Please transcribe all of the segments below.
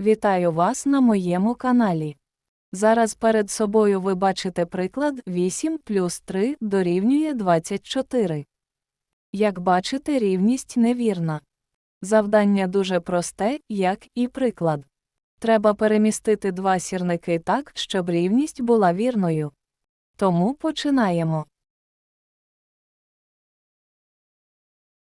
Вітаю вас на моєму каналі. Зараз перед собою ви бачите приклад 8 плюс 3 дорівнює 24. Як бачите, рівність невірна. Завдання дуже просте, як і приклад. Треба перемістити два сірники так, щоб рівність була вірною. Тому починаємо.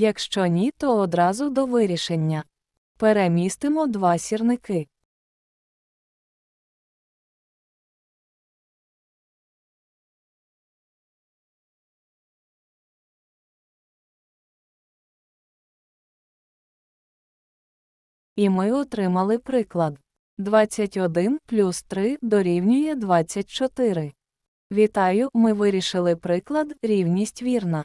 Якщо ні, то одразу до вирішення. Перемістимо два сірники. І ми отримали приклад. 21 плюс 3 дорівнює 24. Вітаю, ми вирішили приклад, рівність вірна.